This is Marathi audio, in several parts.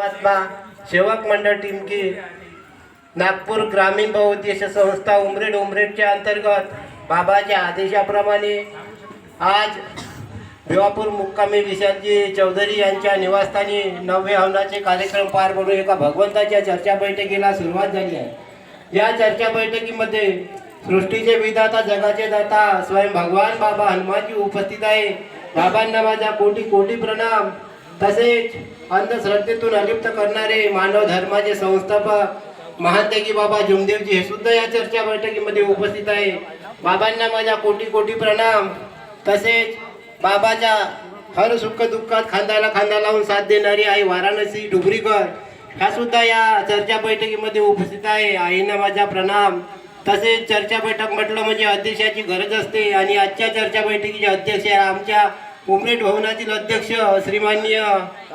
महात्मा सेवक मंडळ टिमकी नागपूर ग्रामीण बहुउद्देशीय संस्था उमरेड उमरेडच्या अंतर्गत बाबाच्या आदेशाप्रमाणे आज भिवापूर मुक्कामी विशालजी चौधरी यांच्या निवासस्थानी नववे हवनाचे कार्यक्रम पार पडून एका भगवंताच्या चर्चा बैठकीला सुरुवात झाली आहे. या चर्चा बैठकीमध्ये सृष्टीचे विधाता जगाचे दाता स्वयं भगवान बाबा हनुमानजी उपस्थित आहे. बाबांना माझा कोटी कोटी प्रणाम. तसेच अंधश्रद्धेतून अलिप्त करणारे मानव धर्माचे संस्थापक महादेगी बाबा जुमदेवजी हे सुद्धा या चर्चा बैठकीमध्ये उपस्थित आहे. बाबांना माझा कोटी कोटी प्रणाम. तसेच बाबाच्या हर सुख दुःखात खांद्याला खांदा लावून साथ देणारी आई वाराणसी डुबरीकर ह्या सुद्धा या चर्चा बैठकीमध्ये उपस्थित आहे. आईंना माझा प्रणाम. तसेच चर्चा बैठक म्हटलं म्हणजे अध्यक्षाची गरज असते आणि आजच्या चर्चा बैठकीचे अध्यक्ष आहे आमच्या उमरेड भवनातील अध्यक्ष श्रीमान्य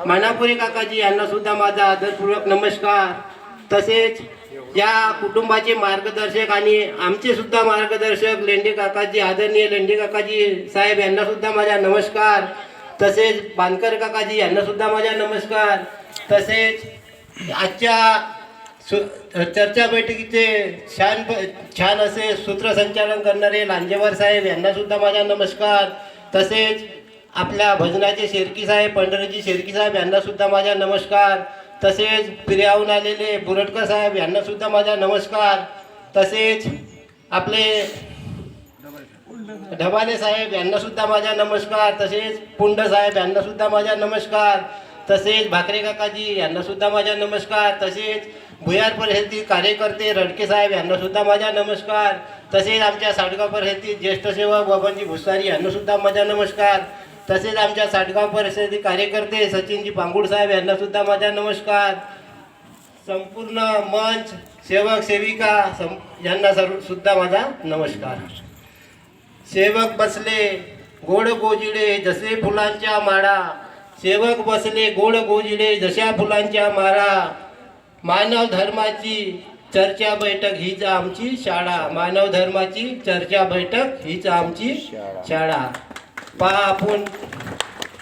मानापुरे काकाजी यांना सुद्धा माझा आदरपूर्वक नमस्कार. तसेच या कुटुंबाचे मार्गदर्शक आणि आमचे सुद्धा मार्गदर्शक लेंडे काकाजी आदरणीय लेंडे काकाजी साहेब यांना सुद्धा माझा नमस्कार. तसेच बांदकर काकाजी यांना सुद्धा माझा नमस्कार. तसेच आजच्या सु चर्चा बैठकीचे छान छान असे सूत्रसंचालन करणारे लांजेवार साहेब यांना सुद्धा माझा नमस्कार. तसेच आपल्या भजनाचे शेरकी साहेब पंढरीजी शेरकी साहेब यांना सुद्धा माझा नमस्कार. तसेच फिर्याहून आलेले बुरटकर साहेब यांना सुद्धा माझा नमस्कार. तसेच आपले ढबाले साहेब यांना सुद्धा माझा नमस्कार. तसेच पुंड साहेब यांना सुद्धा माझा नमस्कार. तसेच भाकरे काकाजी यांना सुद्धा माझा नमस्कार. तसेच भुयार परिषदेतील कार्यकर्ते रडके साहेब यांना सुद्धा माझा नमस्कार. तसेच आमच्या साडगाव परिषदेतील ज्येष्ठ सेवक बाबांजी भुसारी यांना सुद्धा माझा नमस्कार. तसेच आमच्या साडगाव परिषदेतील कार्यकर्ते सचिनजी पांगुड साहेब यांना सुद्धा माझा नमस्कार. संपूर्ण मंच सेवक सेविका सं यांना सर्व सुद्धा माझा नमस्कार. सेवक बसले गोड गोजिडे जसे फुलांच्या माळा. सेवक बसले गोड गोजिडे जशा फुलांच्या माळा. मानव धर्माची चर्चा बैठक हीच आमची शाळा. मानव धर्माची चर्चा बैठक हीच आमची शाळा. पहा आपण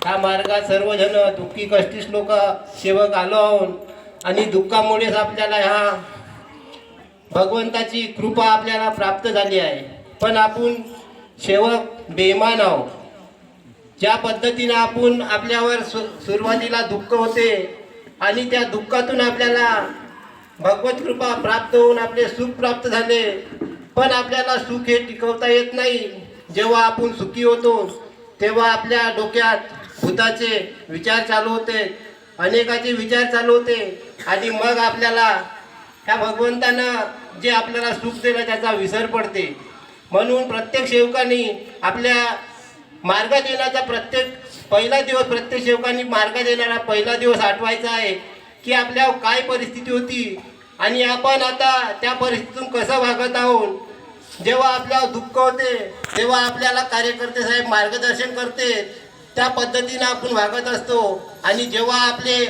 ह्या मार्गात सर्वजण दुःखी कष्टीस लोक सेवक आलो आहोत. आणि दुःखामुळेच आपल्याला ह्या भगवंताची कृपा आपल्याला प्राप्त झाली आहे. पण आपण सेवक बेमान आहोत. ज्या पद्धतीने आपण आपल्यावर सु सुरुवातीला दुःख होते आणि त्या दुःखातून आपल्याला भगवत कृपा प्राप्त होऊन आपले सुख प्राप्त झाले. पण आपल्याला सुख हे टिकवता येत नाही. जेव्हा आपण सुखी होतो तेव्हा आपल्या डोक्यात भूताचे विचार चालू होते अनेकाचे विचार चालू होते. आणि मग आपल्याला ह्या भगवंतानं जे आपल्याला सुख दिलं त्याचा विसर पडते. म्हणून प्रत्येक सेवकांनी आपल्या मार्गात येण्याचा प्रत्येक पहिला दिवस प्रत्येक सेवकांनी मार्गात येणारा पहिला दिवस आठवायचा आहे की आपल्यावर काय परिस्थिती होती. आणि आपण आता त्या परिस्थितीतून कसं भागत आहोत? जेव्हा आपल्याला दुःख होते तेव्हा आपल्याला कार्यकर्ते साहेब मार्गदर्शन करते. त्या पद्धतीनं आपण वागत असतो. आणि जेव्हा आपले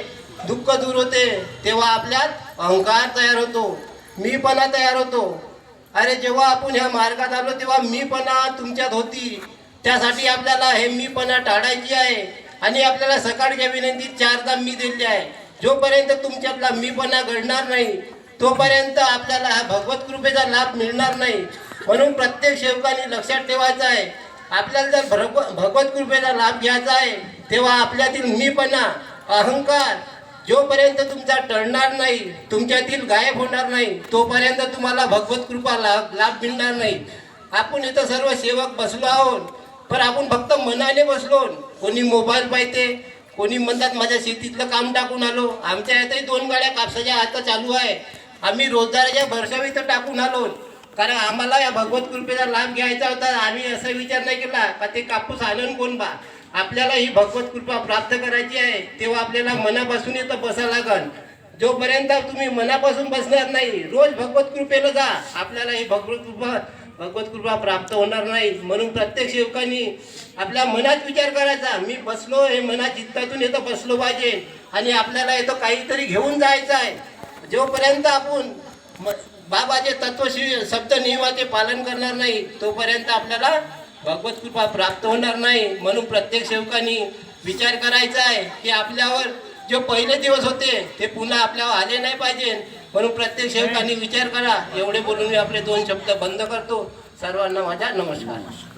दुःख दूर होते तेव्हा आपल्यात अहंकार तयार होतो. मीपणा तयार होतो. अरे जेव्हा आपण ह्या मार्गात आलो तेव्हा मीपणा तुमच्यात होती. त्यासाठी आपल्याला हे मीपणा टाळायची आहे. आणि आपल्याला सकाळच्या विनंतीत चारदा मी दिली आहे. जोपर्यंत तुमच्यातला मीपणा घडणार नाही तोपर्यंत आपल्याला हा भगवत कृपेचा लाभ मिळणार नाही. म्हणून प्रत्येक सेवकाने लक्षात ठेवायचं आहे. आपल्याला जर भगव भगवत कृपेचा लाभ घ्यायचा आहे तेव्हा आपल्यातील मीपणा अहंकार जोपर्यंत तुमचा टळणार नाही तुमच्यातील गायब होणार नाही तोपर्यंत तुम्हाला भगवत कृपा लाभ लाभ मिळणार नाही. आपण इथं सर्व सेवक बसलो आहोत पण आपण फक्त मनाने बसलो कोणी मोबाईल पाहिजे कोणी म्हणतात माझ्या शेतीतलं काम टाकून आलो. आमच्या इथंही दोन गाड्या कापसाच्या आता चालू आहे. आम्ही रोजगाराच्या भरसावी इथं टाकून आलो कारण आम्हाला या भगवत कृपेचा लाभ घ्यायचा होता. आम्ही असा विचार नाही केला. का ते कापूस आणून कोण बा? आपल्याला ही भगवत कृपा प्राप्त करायची आहे. तेव्हा आपल्याला मनापासून इथं बसा लागल जोपर्यंत तुम्ही मनापासून बसणार नाही रोज भगवत कृपेला जा. आपल्याला ही भगवत कृपा भगवत कृपा प्राप्त होणार नाही. म्हणून प्रत्येक सेवकांनी आपल्या मनात विचार करायचा. मी बसलो हे मनात चित्तातून येतं बसलो पाहिजे. आणि आपल्याला येतं काहीतरी घेऊन जायचं आहे. जोपर्यंत आपण बाबा जे तत्वशी शब्द नियमाचे पालन करणार नाही तोपर्यंत आपल्याला भगवत कृपा प्राप्त होणार नाही. म्हणून प्रत्येक सेवकांनी विचार करायचा आहे की आपल्यावर जे पहिले दिवस होते ते पुन्हा आपल्यावर आले नाही पाहिजे. म्हणून प्रत्येक सेवकांनी विचार करा. एवढे बोलून मी आपले दोन शब्द बंद करतो. सर्वांना माझा नमस्कार.